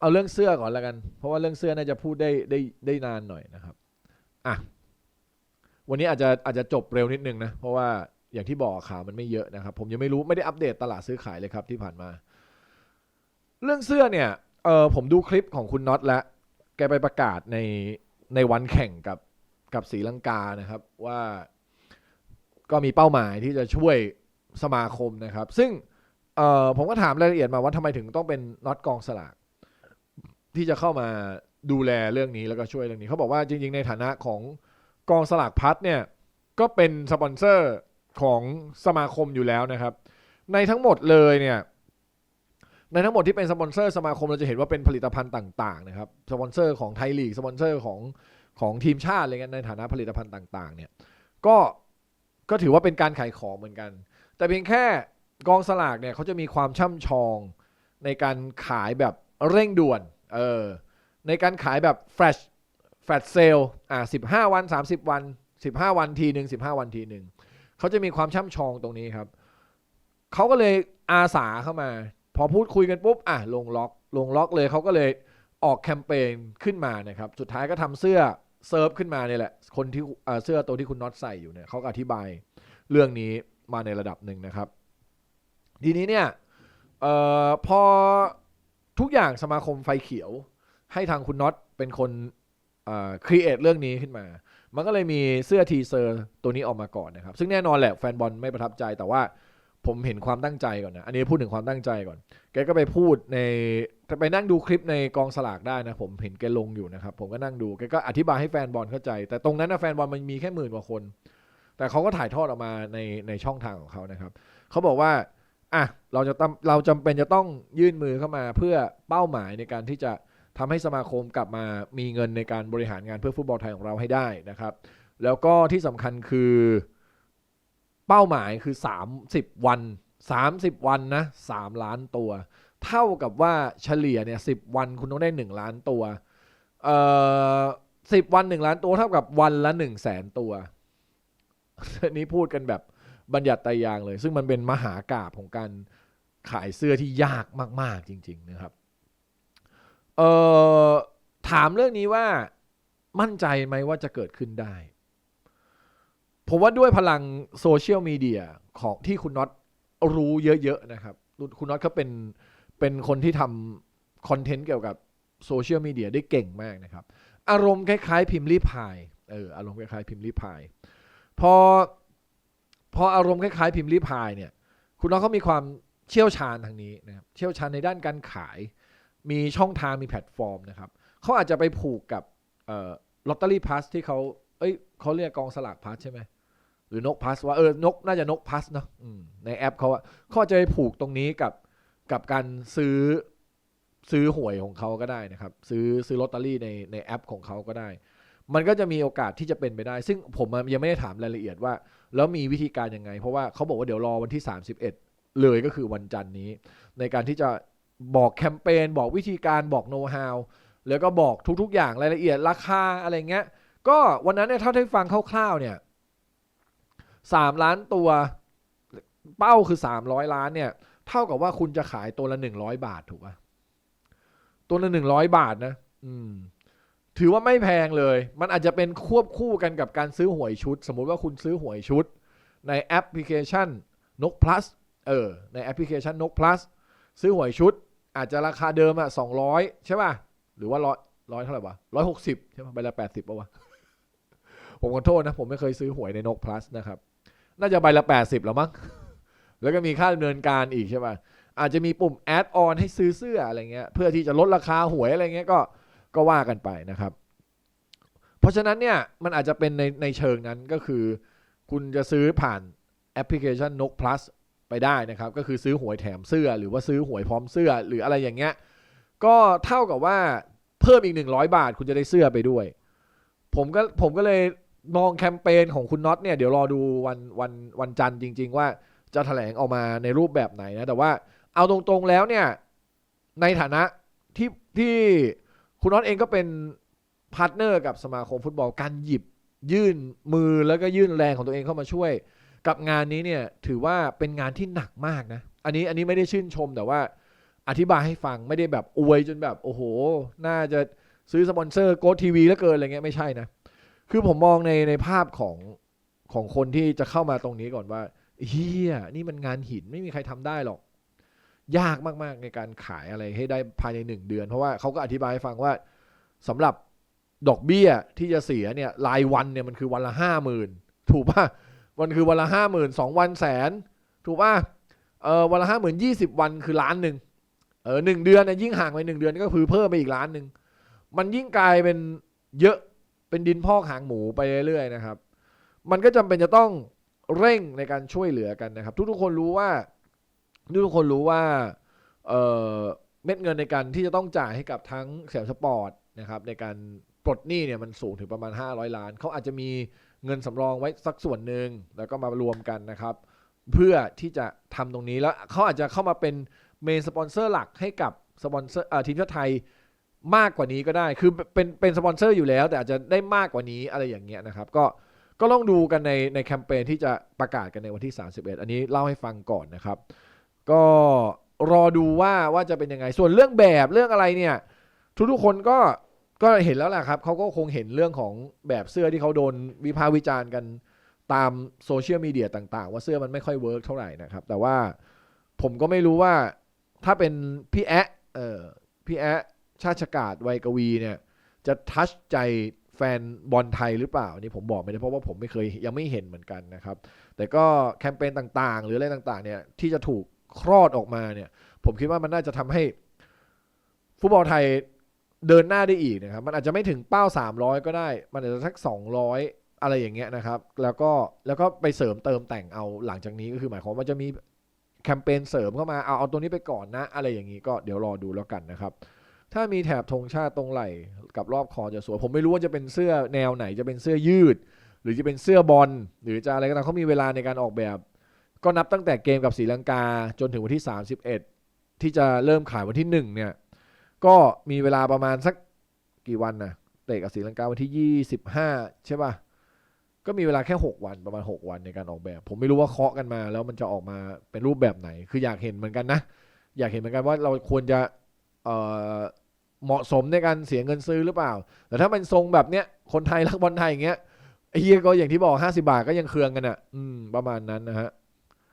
เอาเรื่องเสื้อก่อนแล้วกัน เพราะว่าเรื่องเสื้อน่าจะพูดได้ได้ได้นานหน่อยนะครับอะวันนี้อาจจะอาจจะจบเร็วนิดนึงนะ เพราะว่าอย่างที่บอกข่าวมันไม่เยอะนะครับ ผมยังไม่รู้ไม่ได้อัปเดตตลาดซื้อขายเลยครับที่ผ่านมา เรื่องเสื้อเนี่ยเออผมดูคลิปของคุณน็อตแล้วแกไปประกาศในในวันแข่งกับกับศรีลังกานะครับว่าก็มีเป้าหมายที่จะช่วยสมาคมนะครับ ซึ่งเออผมก็ถามรายละเอียดมาว่าทำไมถึงต้องเป็นน็อตกองสลาก ที่จะเข้ามาดูแลเรื่องนี้แล้วก็ช่วยเรื่องนี้เขาบอกว่าจริง ๆ ในฐานะของกองสลากพัดเนี่ยก็เป็นสปอนเซอร์ของสมาคมอยู่แล้วนะครับ ในทั้งหมดเลยเนี่ยในทั้งหมดที่เป็นสปอนเซอร์สมาคมเราจะเห็นว่าเป็นผลิตภัณฑ์ต่างๆนะครับสปอนเซอร์ของไทยลีกสปอนเซอร์ของของทีมชาติอะไรเงี้ยในฐานะผลิตภัณฑ์ต่างๆเนี่ยก็ก็ถือว่าเป็นการขายของเหมือนกัน แต่เพียงแค่กองสลากเนี่ยเขาจะมีความช่ำชองในการขายแบบเร่งด่วน เออในการขายแบบแฟลชแฟลชเซลอ่าสิบห้าวัน30วัน15วันทีหนึ่ง15วันทีหนึ่งเขาจะมีความช่ำชองตรงนี้ครับเขาก็เลยอาสาเข้ามา พอพูดคุยกันปุ๊บอะลงล็อกลงล็อกเลยเขาก็เลยออกแคมเปญขึ้นมานะครับ สุดท้ายก็ทำเสื้อเซิร์ฟขึ้นมาเนี่ยแหละ คนที่เสื้อตัวที่คุณน็อตใส่อยู่เนี่ยเขาก็อธิบายเรื่องนี้มาในระดับหนึ่งนะครับ ทีนี้เนี่ยเออพอ ทุกอย่างสมาคมไฟเขียว ให้ทางคุณน็อตเป็นคนครีเอทเรื่องนี้ขึ้นมา มันก็เลยมีเสื้อทีเซอร์ตัวนี้ออกมาก่อนนะครับ ซึ่งแน่นอนแหละแฟนบอลไม่ประทับใจแต่ว่าผมเห็นความตั้งใจก่อนนะ อันนี้พูดถึงความตั้งใจก่อน แกก็ไปพูดในไปนั่งดูคลิปในกองสลากได้นะ ผมเห็นแกลงอยู่นะครับ ผมก็นั่งดู แกก็อธิบายให้แฟนบอลเข้าใจ แต่ตรงนั้นนะแฟนบอลมันมีแค่หมื่นกว่าคน แต่เขาก็ถ่ายทอดออกมาในในช่องทางของเขานะครับ เขาบอกว่า อะเราจะต้องเราจำเป็นจะต้องยื่นมือเข้ามาเพื่อเป้าหมายในการที่จะทำให้สมาคมกลับมามีเงินในการบริหารงานเพื่อฟุตบอลไทยของเราให้ได้นะครับ แล้วก็ที่สำคัญคือเป้าหมายคือ 30 วัน 30 วันนะ3ล้านตัว เท่ากับว่าเฉลี่ยเนี่ย10วันคุณต้องได้ 1 ล้านตัวเอ่อ10วัน 1 ล้านตัวเท่ากับวันละ1 0 0 0 0แสนตัวนนี้พูดกันแบบ บัญญัติไตรยางเลย ซึ่งมันเป็นมหากาบของการขายเสื้อที่ยากมาก ๆ จริง ๆ นะครับเอ่อถามเรื่องนี้ว่ามั่นใจไหมว่าจะเกิดขึ้นได้ ผมว่าด้วยพลังโซเชียลมีเดียของที่คุณน็อตรู้เยอะ ๆ นะครับ คุณน็อตเขาเป็นเป็นคนที่ทำคอนเทนต์เกี่ยวกับโซเชียลมีเดียได้เก่งมากนะครับ อารมณ์คล้าย ๆ พิมพ์รีพายเอออารมณ์คล้ายๆพิมพ์รีพายพอ ออารมณ์คล้ายๆพิมพ์รีพายเนี่ยคุณน็อตเขามีความเชี่ยวชาญทางนี้นะครับเชี่ยวชาญในด้านการขาย มีช่องทางมีแพลตฟอร์มนะครับเขาอาจจะไปผูกกับลอตเตอรี่พาสที่เขาเอ้ยเขาเรียกกองสลากพาสใช่ไหมหรือนกพัสว่าเออนกน่าจะนกพัสเนาะในแอปเขาอะเขาจะไปผูกตรงนี้กับกับการซื้อซื้อหวยของเขาก็ได้นะครับ ซื้อซื้อลอตเตอรี่ในในแอปของเขาก็ได้ มันก็จะมีโอกาสที่จะเป็นไปได้ ซึ่งผมยังไม่ได้ถามรายละเอียดว่า แล้วมีวิธีการยังไง เพราะว่าเขาบอกว่าเดี๋ยวรอวันที่ 31 เลยก็คือวันจันทร์นี้ ในการที่จะบอกแคมเปญบอกวิธีการบอกโน้ตฮาวแล้วก็บอกทุกๆ อย่างรายละเอียดราคาอะไรเงี้ย ก็วันนั้นเนี่ยเท่าที่ฟังคร่าวๆเนี่ยสามล้านตัวเป้าคือสามร้อยล้านเนี่ย เท่ากับว่าคุณจะขายตัวละหนึ่งร้อยบาทถูกป่ะตัวละหนึ่งร้อยบาทนะ อืม ถือว่าไม่แพงเลย มันอาจจะเป็นควบคู่กันกับการซื้อหวยชุด สมมุติว่าคุณซื้อหวยชุด ในแอปพลิเคชันนก plus เออ ในแอปพลิเคชันนก plus ซื้อหวยชุด อาจจะราคาเดิมอะสองร้อยใช่ป่ะ หรือว่าร้อยร้อยเท่าไหร่วะร้อยหกสิบใช่ป่ะ ใบละแปดสิบป่ะวะ ผมขอโทษนะ ผมไม่เคยซื้อหวยในนก plus นะครับ น่าจะใบละ80แล้วมั้ง แล้วก็มีค่าดำเนินการอีกใช่ป่ะ อาจจะมีปุ่มแอดออนให้ซื้อเสื้ออะไรเงี้ย เพื่อที่จะลดราคาหวยอะไรเงี้ยก็ ก็ว่ากันไปนะครับ เพราะฉะนั้นเนี่ยมันอาจจะเป็นในในเชิงนั้นก็คือ คุณจะซื้อผ่านแอปพลิเคชันนก plus ไปได้นะครับ ก็คือซื้อหวยแถมเสื้อ หรือว่าซื้อหวยพร้อมเสื้อหรืออะไรอย่างเงี้ยก็เท่ากับว่าเพิ่มอีก 100 บาท คุณจะได้เสื้อไปด้วย ผมก็ผมก็เลยมองแคมเปญของคุณน็อตเนี่ยเดี๋ยวรอดูวันวันวันจันทร์จริง ๆ ว่าจะแถลงออกมาในรูปแบบไหนนะ แต่ว่าเอาตรงๆแล้วเนี่ย ในฐานะที่ที่ คุณน็อตเองก็เป็นพาร์ทเนอร์กับสมาคมฟุตบอลการหยิบยื่นมือแล้วก็ยื่นแรงของตัวเองเข้ามาช่วย กับงานนี้เนี่ยถือว่าเป็นงานที่หนักมากนะ อันนี้อันนี้ไม่ได้ชื่นชมแต่ว่าอธิบายให้ฟังไม่ได้แบบอวยจนแบบโอ้โห น่าจะซื้อสปอนเซอร์โกทีวีแล้วเกินอะไรเงี้ยไม่ใช่นะ คือผมมองในในภาพของของคนที่จะเข้ามาตรงนี้ก่อนว่าเฮียนี่มันงานหินไม่มีใครทำได้หรอก ยากมากๆในการขายอะไรให้ได้ภายในหนึ่งเดือน เพราะว่าเขาก็อธิบายให้ฟังว่าสำหรับดอกเบี้ยที่จะเสียเนี่ยรายวันเนี่ยมันคือวันละห้าหมื่นถูกป่ะมันคือวันละห้าหมื่นสองวันแสนถูกป่ะเออวันละห้าหมื่นยี่สิบวันคือล้านหนึ่งเออหนึ่งเดือนเนี่ยยิ่งห่างไปหนึ่งเดือนก็คือเพิ่มไปอีกล้านหนึ่งมันยิ่งกลายเป็นเยอะเป็นดินพอกหางหมูไปเรื่อยๆนะครับ มันก็จำเป็นจะต้องเร่งในการช่วยเหลือกันนะครับ ทุกๆคนรู้ว่า ทุกคนรู้ว่าเเม็ดเงินในการที่จะต้องจ่ายให้กับทั้งเสียสปอร์ตนะครับในการปลดหนี้เนี่ยมันสูงถึงประมาณ 500 ล้าน เขาอาจจะมีเงินสำรองไว้สักส่วนหนึ่งแล้วก็มารวมกันนะครับ เพื่อที่จะทำตรงนี้แล้วเขาอาจจะเข้ามาเป็นเมนสปอนเซอร์หลักให้กับสปอนเซอร์ทีมชาติไทยมากกว่านี้ก็ได้ คือเป็นเป็นสปอนเซอร์อยู่แล้ว แต่อาจจะได้มากกว่านี้อะไรอย่างเงี้ยนะครับ ก็ก็ลองดูกันในในแคมเปญที่จะประกาศกันในวันที่ 31 อันนี้เล่าให้ฟังก่อนนะครับ ก็รอดูว่าว่าจะเป็นยังไง ส่วนเรื่องแบบเรื่องอะไรเนี่ย ทุกๆคนก็ก็เห็นแล้วแหละครับเขาก็คงเห็นเรื่องของแบบเสื้อที่เขาโดนวิพากษ์วิจารณ์กันตามโซเชียลมีเดียต่าง ๆ ว่าเสื้อมันไม่ค่อยเวิร์กเท่าไหร่นะครับ แต่ว่าผมก็ไม่รู้ว่าถ้าเป็นพี่แอะเออพี่แอะชาติชกาศวัยกวีเนี่ย จะทัชใจแฟนบอลไทยหรือเปล่านี่ผมบอกไม่ได้เพราะว่าผมไม่เคยยังไม่เห็นเหมือนกันนะครับ แต่ก็แคมเปญต่างๆ หรืออะไรต่างๆเนี่ยที่จะถูก คลอดออกมาเนี่ย ผมคิดว่ามันน่าจะทำให้ฟุตบอลไทยเดินหน้าได้อีกนะครับ มันอาจจะไม่ถึงเป้า 300 ก็ได้ มันอาจจะสัก 200 อะไรอย่างเงี้ยนะครับ แล้วก็แล้วก็ไปเสริมเติมแต่งเอาหลังจากนี้ก็คือหมายความว่าจะมีแคมเปญเสริมเข้ามาเอาเอาตัวนี้ไปก่อนนะ อะไรอย่างนี้ก็เดี๋ยวรอดูแล้วกันนะครับ ถ้ามีแถบธงชาติตรงไหล่กับรอบคอจะสวย ผมไม่รู้ว่าจะเป็นเสื้อแนวไหนจะเป็นเสื้อยืด หรือจะเป็นเสื้อบอลหรือจะอะไรก็ตามเขามีเวลาในการออกแบบ ก็นับตั้งแต่เกมกับศรีลังกาจนถึงวันที่ 31 ที่จะเริ่มขายวันที่ 1 เนี่ย ก็มีเวลาประมาณสักกี่วันนะเตะกับศรีลังกาวันที่ 25 ใช่ป่ะ ก็มีเวลาแค่ 6 วันประมาณ 6 วันในการออกแบบ ผมไม่รู้ว่าเคาะกันมาแล้วมันจะออกมาเป็นรูปแบบไหน คืออยากเห็นเหมือนกันนะ อยากเห็นเหมือนกันว่าเราควรจะเเหมาะสมในการเสียเงินซื้อหรือเปล่า แต่ถ้าเป็นทรงแบบเนี้ย คนไทยรักบอลไทยอย่างเงี้ยไอ้เฮียก็อย่างที่บอก 50 บาทก็ยังเคืองกันอะ อืม ประมาณนั้นนะฮะ